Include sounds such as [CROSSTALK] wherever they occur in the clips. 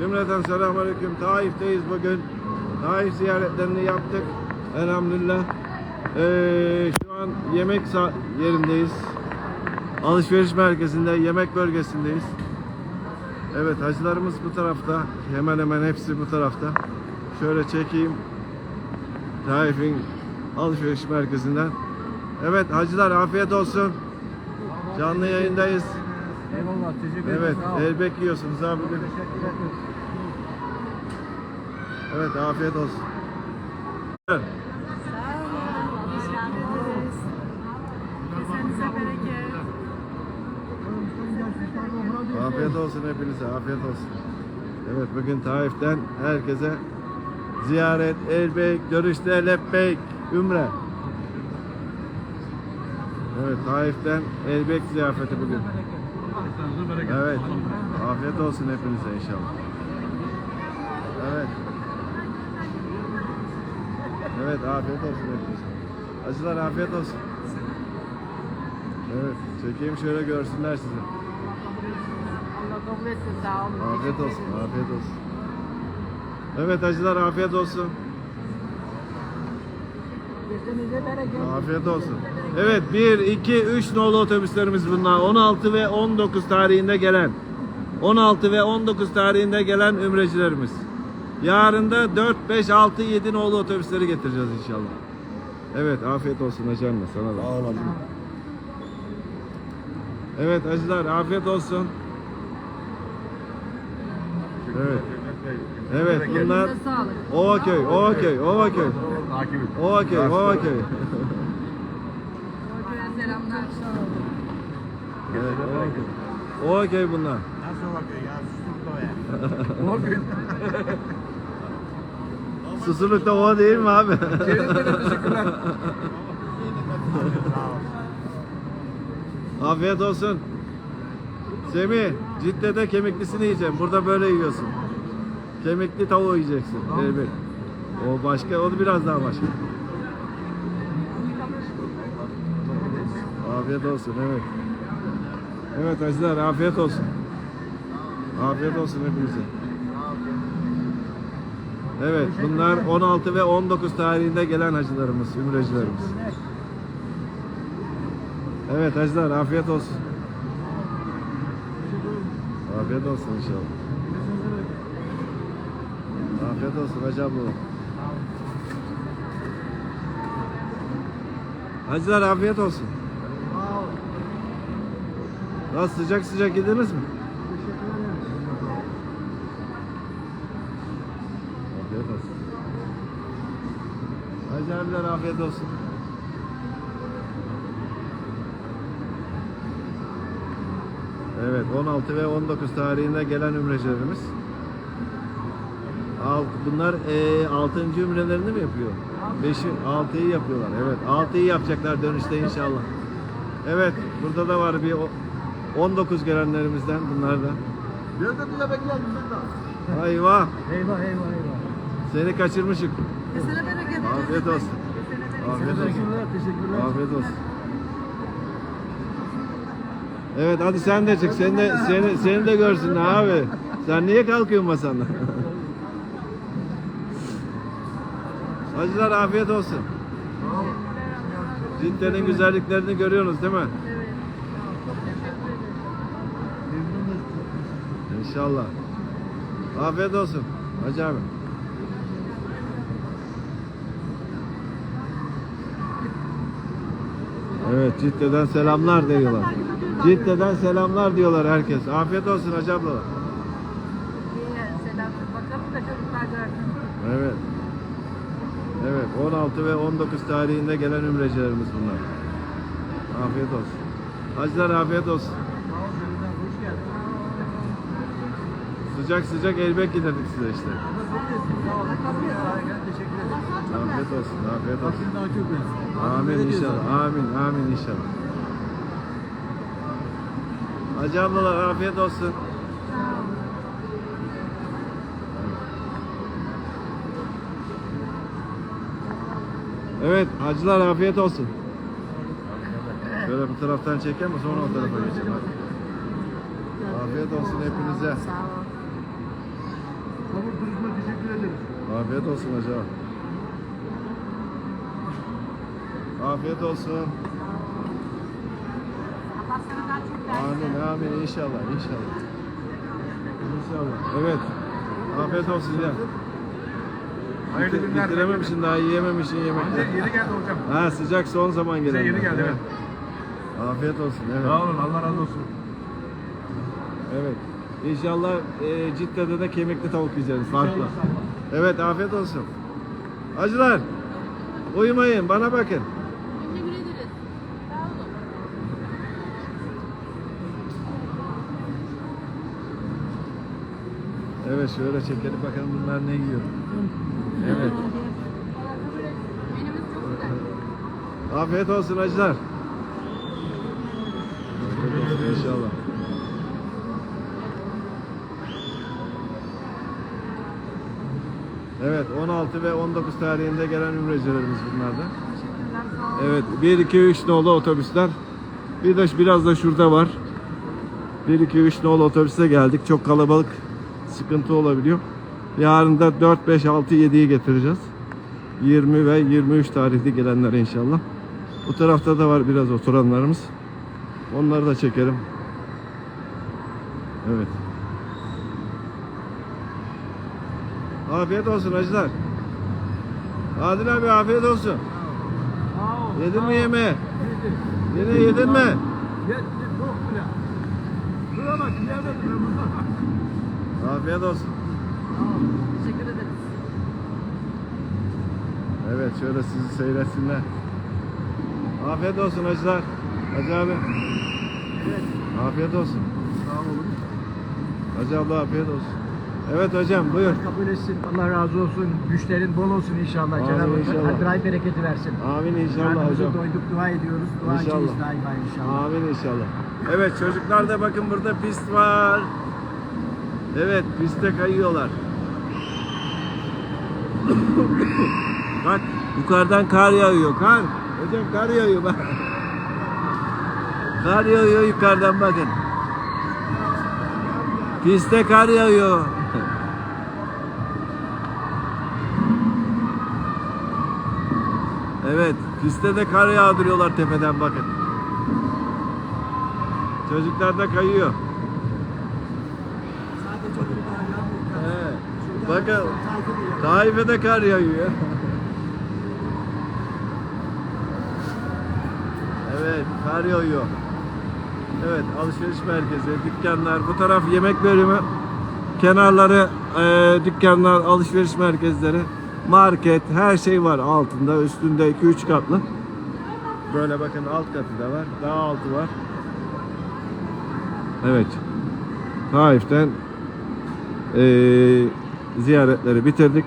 Cümleten selamünaleyküm. Taif'teyiz bugün. Taif ziyaretlerini yaptık. Elhamdülillah. Ee, şu an yemek yerindeyiz. Alışveriş merkezinde, yemek bölgesindeyiz. Evet, hacılarımız bu tarafta. Hemen hemen hepsi bu tarafta. Şöyle çekeyim. Taif'in alışveriş merkezinden. Evet, hacılar afiyet olsun. Canlı yayındayız. Eyvallah teşekkür ederim. Evet, elbek yiyorsunuz abi. Teşekkür ederim. Evet, afiyet olsun. Evet. Sağ olun. Hoş geldiniz. Kesenize bereket. Afiyet olsun hepinize, afiyet olsun. Evet, bugün Taif'ten herkese ziyaret, elbek, görüşte, lebbeyk, ümre. Evet, Taif'ten elbek ziyafeti bugün. Evet, afiyet olsun hepinize inşallah. Evet. Evet, afiyet olsun hepinize. Acılar afiyet olsun. Evet, çekeyim şöyle görsünler sizi. Allah kabul etsin. Sağ olun. Afiyet olsun, afiyet olsun. Evet hacılar afiyet olsun. Afiyet olsun. Evet 1, 2, 3 nolu otobüslerimiz bunlar. 16 ve 19 tarihinde gelen. 16 ve 19 tarihinde gelen ümrecilerimiz. Yarın da 4, 5, 6, 7 nolu otobüsleri getireceğiz inşallah. Evet afiyet olsun anne sana da. Evet hacılar afiyet olsun. Evet. Evet bunlar. Ovaköy, Ovaköy, Ovaköy. Ovaköy, Ovaköy. Orkaya selamlar. Evet, Ovaköy. Ovaköy bunlar. Nasıl bakıyor ya? Sustuk da [LAUGHS] o. O. Susurlukta ova değil mi abi? teşekkürler. [LAUGHS] Afiyet olsun. Semih, Cidde'de kemiklisini yiyeceğim. Burada böyle yiyorsun. Kemikli tavuğu yiyeceksin. Evet. O başka, o biraz daha başka. Afiyet olsun, evet. Evet hacılar, afiyet olsun. Afiyet olsun hepinize. Evet, bunlar 16 ve 19 tarihinde gelen hacılarımız, ümrecilerimiz. Evet hacılar, afiyet olsun. Afiyet olsun inşallah. Afiyet olsun hacı abla. Hacılar afiyet olsun. Nasıl sıcak sıcak yediniz mi? Afiyet olsun. Abiler afiyet olsun. Evet 16 ve 19 tarihinde gelen ümrecilerimiz. Alt, bunlar eee 6. ümrelerini mi yapıyor? 5'i 6'yı yapıyorlar. Evet 6'yı yapacaklar dönüşte inşallah. Evet burada da var bir o- 19 gelenlerimizden bunlar da. Biraz da bize bekleyelim. Ayvah Eyvah eyvah eyvah. seni kaçırmışık. Kesene bereket. Afiyet olsun. Afiyet olsun. Teşekkürler. Afiyet olsun. Evet hadi sen de çık. Seni de seni seni de görsünler abi. Sen niye kalkıyorsun masandan? [LAUGHS] Hacılar afiyet olsun. Cidde'nin güzelliklerini görüyorsunuz değil mi? İnşallah. Afiyet olsun. Hacı abi. Evet Cidde'den selamlar diyorlar. Cidde'den selamlar diyorlar herkes. Afiyet olsun Hacı abla. Selam. Bakalım da çocuklar görsün. Evet. Evet 16 ve 19 tarihinde gelen ümrecilerimiz bunlar. Afiyet olsun. Hacılar afiyet olsun. Sıcak sıcak elbek yedirdik size işte. Afiyet olsun, afiyet olsun. Amin inşallah, amin, amin inşallah. Hacı ablalar afiyet olsun. Evet, hacılar afiyet olsun. Şöyle bu taraftan çekeyim sonra o tarafa geçelim. Afiyet olsun hepinize. Sağ ol. Sabır turizme teşekkür ederiz. Afiyet olsun hocam. Afiyet olsun. Allah sana daha çok versin. Amin amin inşallah inşallah. İnşallah. Evet. Afiyet olsun ya. Hayırlı günler. Bitirememişsin daha yiyememişsin yemekleri. Yeni geldi hocam. Ha sıcak son zaman gelen. Bize yeni geldi evet. Afiyet olsun. Evet. Sağ olun Allah razı olsun. Evet. İnşallah e, Cidde'de de kemikli tavuk yiyeceğiz. Farklı. Evet afiyet olsun. Acılar. Uyumayın bana bakın. Teşekkür ederiz. Sağ olun. Evet şöyle çekelim bakalım bunlar ne yiyor. Evet. Menümüz çok güzel. Afiyet olsun acılar. İnşallah. Evet 16 ve 19 tarihinde gelen ümrecilerimiz. Sağ olun. Evet 1 2 3 nolu otobüsler. Bir de biraz da şurada var. 1 2 3 nolu otobüse geldik. Çok kalabalık sıkıntı olabiliyor. Yarın da 4 5 6 7'yi getireceğiz. 20 ve 23 tarihli gelenler inşallah. Bu tarafta da var biraz oturanlarımız. Onları da çekelim. Evet. Afiyet olsun hacılar. Adil abi afiyet olsun. Yedin mi yemeği? Yine yedin mi? Yedim çok bile. Şuna bak yemedim ben. Afiyet olsun. Teşekkür ederiz. Evet şöyle sizi seyretsinler. Afiyet olsun hacılar. Hacı abi. Afiyet olsun. Sağ olun. Hacı abla afiyet olsun. Evet hocam buyur. kabul etsin. Allah razı olsun. Güçlerin bol olsun inşallah. Amin Cenab-ı Hak hadray bereketi versin. Amin inşallah Karnımızı hocam. doyduk dua ediyoruz. Duacıyız İnşallah. daima inşallah. Amin inşallah. Evet çocuklar da bakın burada pist var. Evet piste kayıyorlar. [COUGHS] Bak yukarıdan kar yağıyor kar. Hocam kar yağıyor bak. Kar yağıyor yukarıdan bakın. Piste kar yağıyor. Evet, piste de kar yağdırıyorlar tepeden bakın. Çocuklar da kayıyor. He. Bakın, Taif'e de kar yağıyor. Evet, kar yağıyor. Evet, alışveriş merkezi, dükkanlar, bu taraf yemek bölümü, kenarları eee, dükkanlar, alışveriş merkezleri, market, her şey var altında, üstünde 2-3 katlı. Böyle bakın alt katı da var, daha altı var. Evet, Taif'ten eee, ziyaretleri bitirdik.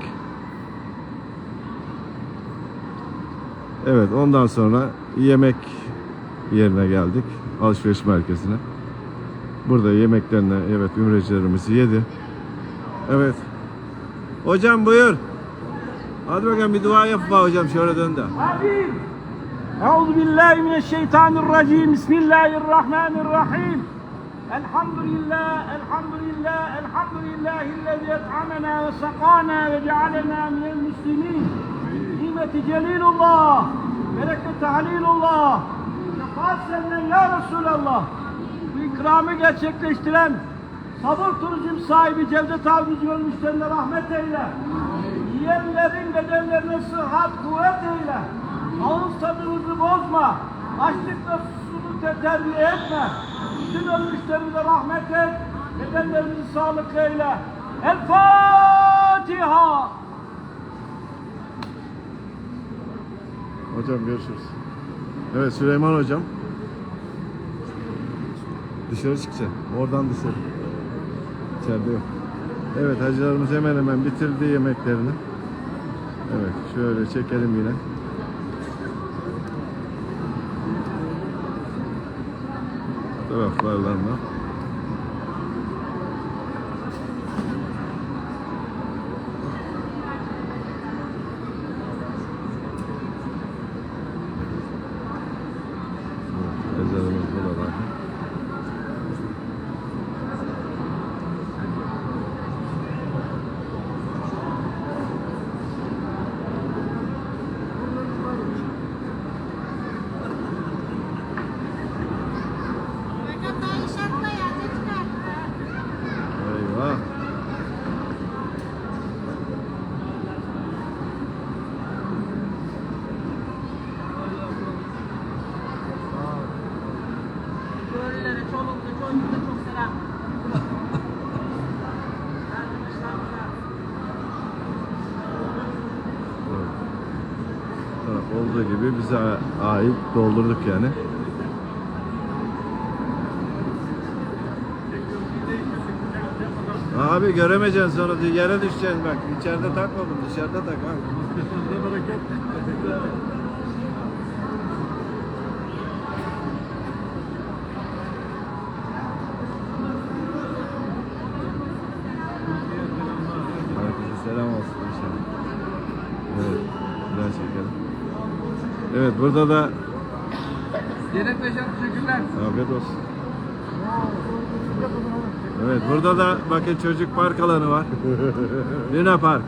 Evet, ondan sonra yemek yerine geldik. Alışveriş merkezine. Burada yemeklerini evet ümrecilerimiz yedi. Evet. Hocam buyur. Hadi bakalım bir dua yap bana hocam şöyle dön de. Amin. Euzu billahi mineşşeytanirracim. Bismillahirrahmanirrahim. Elhamdülillah, elhamdülillah, elhamdülillahillezî et'amena ve sakana ve cealena minel müslimin. Nimeti celilullah, bereketi halilullah. Şefaat senden ya Resulallah. Bu ikramı gerçekleştiren sabır turizm sahibi Cevdet abimiz ölmüşlerine rahmet eyle. Yiyenlerin sıhhat, kuvvet eyle. Ağız tadımızı bozma. Açlıkla susuzlukla terbiye etme. Bütün ölmüşlerimize rahmet et. Bedenlerimizi sağlıklı eyle. El Fatiha. Hocam görüşürüz. Evet Süleyman hocam. Dışarı çıkacak. Oradan dışarı. İçeride yok. Evet hacılarımız hemen hemen bitirdi yemeklerini. Evet şöyle çekelim yine. Taraflarla. Ezanımız burada. olduğu gibi bize ait doldurduk yani. Abi göremeyeceksin sonra yere düşeceksin bak. İçeride takma bunu dışarıda tak abi. Herkese selam olsun inşallah. Evet, biraz çekelim. Evet, burada da Yenet Beşer teşekkürler. afiyet olsun. Evet, burada da bakın çocuk park alanı var. [LAUGHS] Luna Park.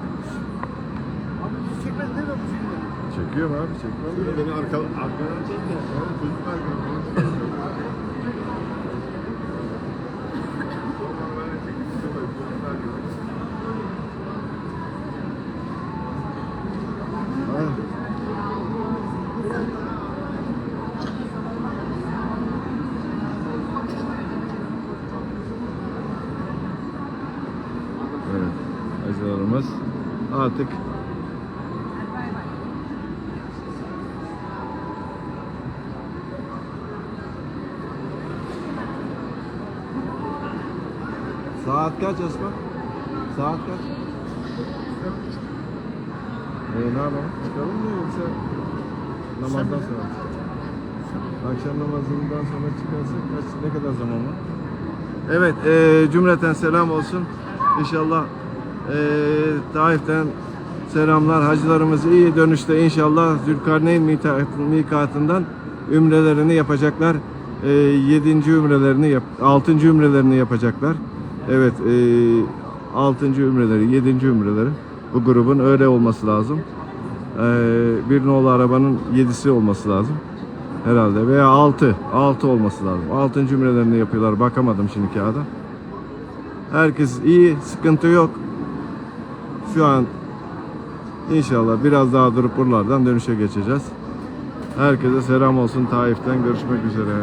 Çekiyorum abi, çekiyorum. Beni arka, arkadan çek de. Oğlum çocuk arkadan. Evet, acılarımız artık Saat kaç Esma? Saat kaç? Ee, ne yapalım? Çıkalım mı yoksa namazdan sonra? Akşam namazından sonra çıkarsak kaç, ne kadar zaman var? Evet, e, cümleten selam olsun. İnşallah Taif'ten selamlar. Hacılarımız iyi dönüşte inşallah Zülkarneyn mika- mikatından ümrelerini yapacaklar. E, yedinci ümrelerini, yap, altıncı ümrelerini yapacaklar. Evet, e, altıncı ümreleri, yedinci ümreleri. Bu grubun öyle olması lazım. E, bir nolu arabanın yedisi olması lazım. Herhalde veya 6. 6 olması lazım. 6. cümlelerini yapıyorlar. Bakamadım şimdi kağıda. Herkes iyi. Sıkıntı yok. Şu an inşallah biraz daha durup buralardan dönüşe geçeceğiz. Herkese selam olsun Taif'ten. Görüşmek üzere.